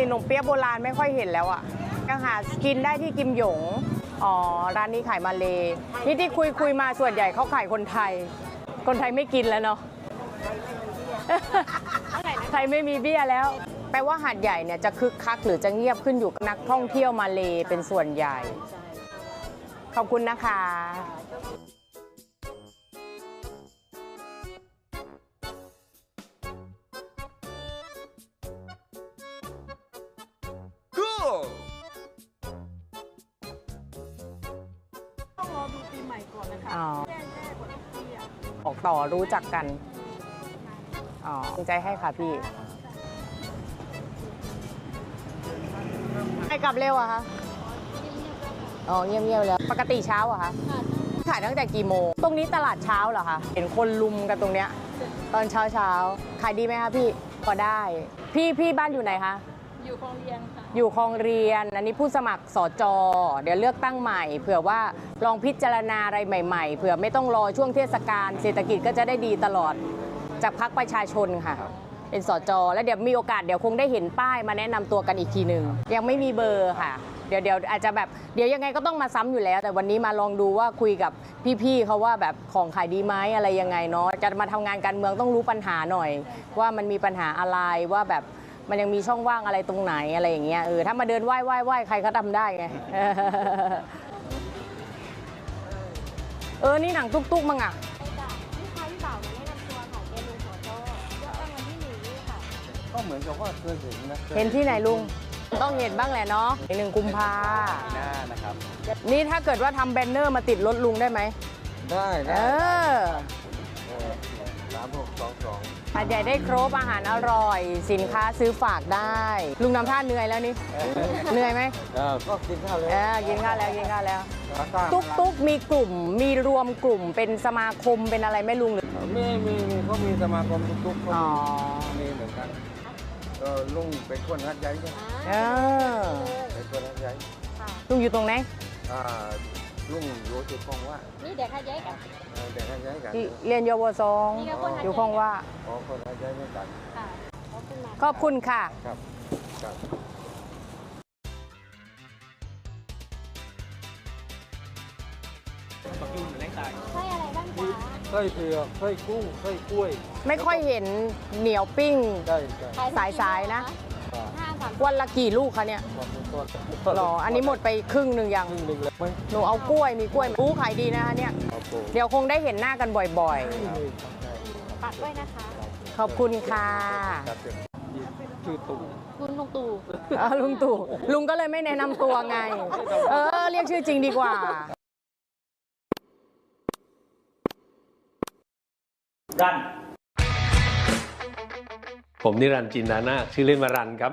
ขนมเปี๊ยะโบราณไม่ค่อยเห็นแล้วอะยังหากินได้ที่กิมหยง อ๋อ ร้านนี้ขายมาเลนี่ที่คุยคุยมาส่วนใหญ่เขาขายคนไทย คนไทยไม่กินแล้วเนาะไทยไม่มีเบี้ยแล้ว แปลว่าหาดใหญ่เนี่ยจะคึกคักหรือจะเงียบขึ้นอยู่กับนักท่องเที่ยวมาเลเป็นส่วนใหญ่ ขอบคุณนะคะ ต้องรอดูปีใหม่ก่อนนะคะอ๋อแจ้งแจ้งก่อนทุกที่อะออกต่อรู้จักกัน อ๋อภูมิใจให้ค่ะพี่ใครกลับเร็วอะคะ อ๋อเงียบๆแล้ว ปกติเช้าอะคะ ขายตั้งแต่กี่โมง ตรงนี้ตลาดเช้าเหรอคะ เห็นคนลุมกันตรงเนี้ย ตอนเช้าเช้าๆขายดีไหมคะพี่ก็ได้ พี่พี่บ้านอยู่ไหนคะ อยู่คลองเรียนค่ะ อยู่คลองเรียน อันนี้ผู้สมัครสอจอเดี๋ยวเลือกตั้งใหม่ เผื่อว่าลองพิจารณาอะไรใหม่ ๆ เผื่อไม่ต้องรอช่วงเทศกาลเศรษฐกิจก็จะได้ดีตลอดจากพักประชาชนค่ะ เป็นสอจอแล้วเดี๋ยวมีโอกาสเดี๋ยวคงได้เห็นป้ายมาแนะนำตัวกันอีกทีหนึ่งยังไม่มีเบอร์ค่ะ เดี๋ยวเดี๋ยวอาจจะแบบเดี๋ยวยังไงก็ต้องมาซ้ำอยู่แล้ว แต่วันนี้มาลองดูว่าคุยกับพี่ๆเขาว่าแบบของขายดีไหมอะไรยังไงเนาะจะมาทำงานการเมืองต้องรู้ปัญหาหน่อย ว่ามันมีปัญหาอะไรว่าแบบ มันยังมีช่องว่างอะไรตรงไหนอะไรอย่างเงี้ยเออถ้ามาเดินไหว้ไหว้ไหว้ใครก็ทำได้ไงเออนี่หนังตุ๊กๆมั้งอะลูกค้าที่บ่าวมาแนะนำตัวค่ะเจลุงสอจอเลือกตั้งวันที่หนึ่งนี่ค่ะก็เหมือนกับว่าเคยเห็นนะคยเห็นที่ไหนลุงต้องเห็นบ้างแหละเนาะหนึ่งกุมภาหน้านะครับ นี่ถ้าเกิดว่าทำแบนเนอร์มาติดรถลุงได้ไหมได้เอได้อ สามหกสองสองหาดใหญ่ได้ครบอาหารอร่อย สินค้าซื้อฝากได้ ลุงนำท่าเหนื่อยแล้วนี่ เหนื่อยไหมก็กินข้าวเลยเออกินข้าวแล้วกินข้าวแล้วขาตั้งตุ๊กตุ๊กมีกลุ่มมีรวมกลุ่มเป็นสมาคมเป็นอะไรไหม่ลุงหรือมีมีมีเขามีสมาคมทุกๆเขาอ๋อมีเหมือนกันก็ลุงเป็นคนรัดใหญ่ใช่ไหมเออเป็นคนรัดใหญ่ลุงอยู่ตรงไหนอ่าลุงอยู่ จุดคลองว่านี่เด็กค่ะย้ายกันเออเด็กรัดใหญ่กันเรียนเยาวสองนี่ก็คนรัดใหญ่อยู่คลองว่า อ๋อคนรัดใหญ่เหมือนกันค่ะขอบคุณมากขอบคุณค่ะ ครับครับใช่อะไรบ้างจ๊ะไส้เผือกไส้กุ้งไส้กล้วยไม่ค่อยเห็นเหนียวปิ้งใช่ใช่ขายสายๆนะอ่าห้าสามวันละกี่ลูกคะเนี่ยความเป็นต้น หรอ อันนี้หมดไปครึ่งหนึ่งยัง ครึ่งหนึ่งเลยไหมหนูเอากล้วยมีกล้วยอู้ขายดีนะคะเนี่ย ครับผมเดี๋ยวคงได้เห็นหน้ากันบ่อยปักด้วยนะคะ ๆ ขอบคุณค่ะครับชื่อตู่คุณลุงตู่เออลุงตู่ ลุงก็เลยไม่แนะนำตัวไง เออ เรียกชื่อจริงดีกว่าดันผมนิรันดร์จินดานาคชื่อเล่นว่ารันครับ